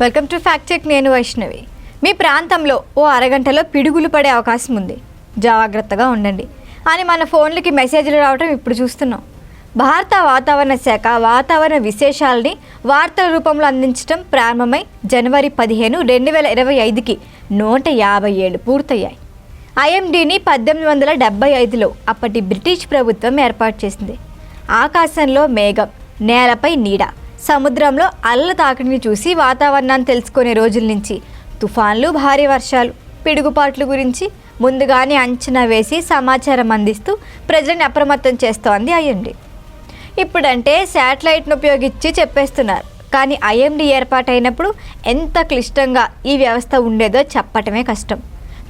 Welcome to fact check నేను వైష్ణవి. మీ ప్రాంతంలో ఓ అరగంటలో పిడుగులు పడే అవకాశం ఉంది. జాగ్రత్తగా ఉండండి. అని మన ఫోన్లకి మెసేజ్లు రావడం ఇప్పుడు చూస్తున్నాం. భారత వాతావరణ శాఖ వాతావరణ విశేషాలని వార్తల రూపంలో అందించడం ప్రారంభమై జనవరి పదిహేను రెండు వేల ఇరవై ఐదుకి నూట యాభై ఏళ్ళు పూర్తయ్యాయి. ఐఎండీని పద్దెనిమిది వందల డెబ్బై ఐదులో అప్పటి బ్రిటిష్ ప్రభుత్వం ఏర్పాటు చేసింది. ఆకాశంలో మేఘం నేలపై నీడ. సముద్రంలో అల్ల తాకిడిని చూసి వాతావరణాన్ని తెలుసుకునే రోజుల నుంచి తుఫాన్లు భారీ వర్షాలు పిడుగుపాట్లు గురించి ముందుగానే అంచనా వేసి సమాచారం అందిస్తూ ప్రజలను అప్రమత్తం చేస్తోంది ఐఎండి. ఇప్పుడంటే శాటిలైట్ను ఉపయోగించి చెప్పేస్తున్నారు. కానీ ఐఎండి ఏర్పాటైనప్పుడు ఎంత క్లిష్టంగా ఈ వ్యవస్థ ఉండేదో చెప్పటమే కష్టం.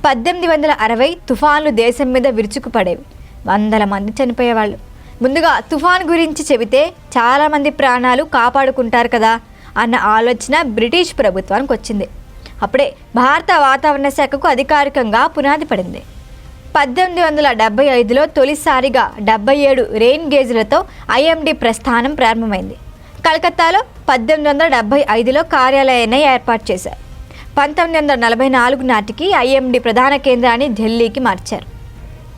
పద్దెనిమిది వందల అరవై తుఫాన్లు దేశం మీద విరుచుకుపడేవి. వందల మంది చనిపోయేవాళ్ళు. ముందుగా తుఫాన్ గురించి చెబితే చాలామంది ప్రాణాలు కాపాడుకుంటారు కదా అన్న ఆలోచన బ్రిటిష్ ప్రభుత్వానికి వచ్చింది. అప్పుడే భారత వాతావరణ శాఖకు అధికారికంగా పునాది పడింది. పద్దెనిమిది వందల డెబ్బై ఐదులో తొలిసారిగా డెబ్బై ఏడు రెయిన్ గేజ్లతో ఐఎండి ప్రస్థానం ప్రారంభమైంది. కలకత్తాలో పద్దెనిమిది వందల డెబ్బై ఐదులో కార్యాలయాన్ని ఏర్పాటు చేశారు. పంతొమ్మిది వందల నలభై నాలుగు నాటికి ఐఎండి ప్రధాన కేంద్రాన్ని ఢిల్లీకి మార్చారు.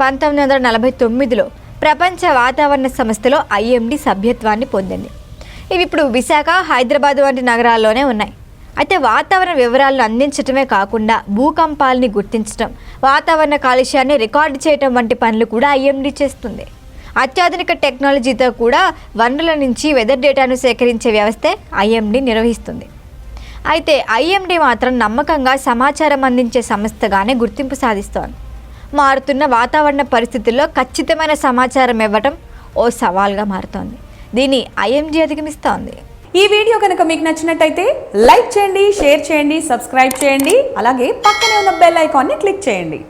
పంతొమ్మిది వందల నలభై తొమ్మిదిలో ప్రపంచ వాతావరణ సంస్థలో ఐఎండి సభ్యత్వాన్ని పొందింది. ఇవి ఇప్పుడు విశాఖ హైదరాబాద్ వంటి నగరాల్లోనే ఉన్నాయి. అయితే వాతావరణ వివరాలను అందించడమే కాకుండా భూకంపాలని గుర్తించడం వాతావరణ కాలుష్యాన్ని రికార్డు చేయడం వంటి పనులు కూడా ఐఎండి చేస్తుంది. అత్యాధునిక టెక్నాలజీతో కూడా వనరుల నుంచి వెదర్ డేటాను సేకరించే వ్యవస్థే ఐఎండి నిర్వహిస్తుంది. అయితే ఐఎండి మాత్రం నమ్మకంగా సమాచారం అందించే సంస్థగానే గుర్తింపు సాధిస్తోంది. మారుతున్న వాతావరణ పరిస్థితుల్లో ఖచ్చితమైన సమాచారం ఇవ్వటం ఓ సవాల్గా మారుతోంది. దీన్ని ఐఎంజీ అధిగమిస్తోంది. ఈ వీడియో కనుక మీకు నచ్చినట్టయితే లైక్ చేయండి షేర్ చేయండి సబ్స్క్రైబ్ చేయండి అలాగే పక్కనే ఉన్న బెల్ ఐకాన్ని క్లిక్ చేయండి.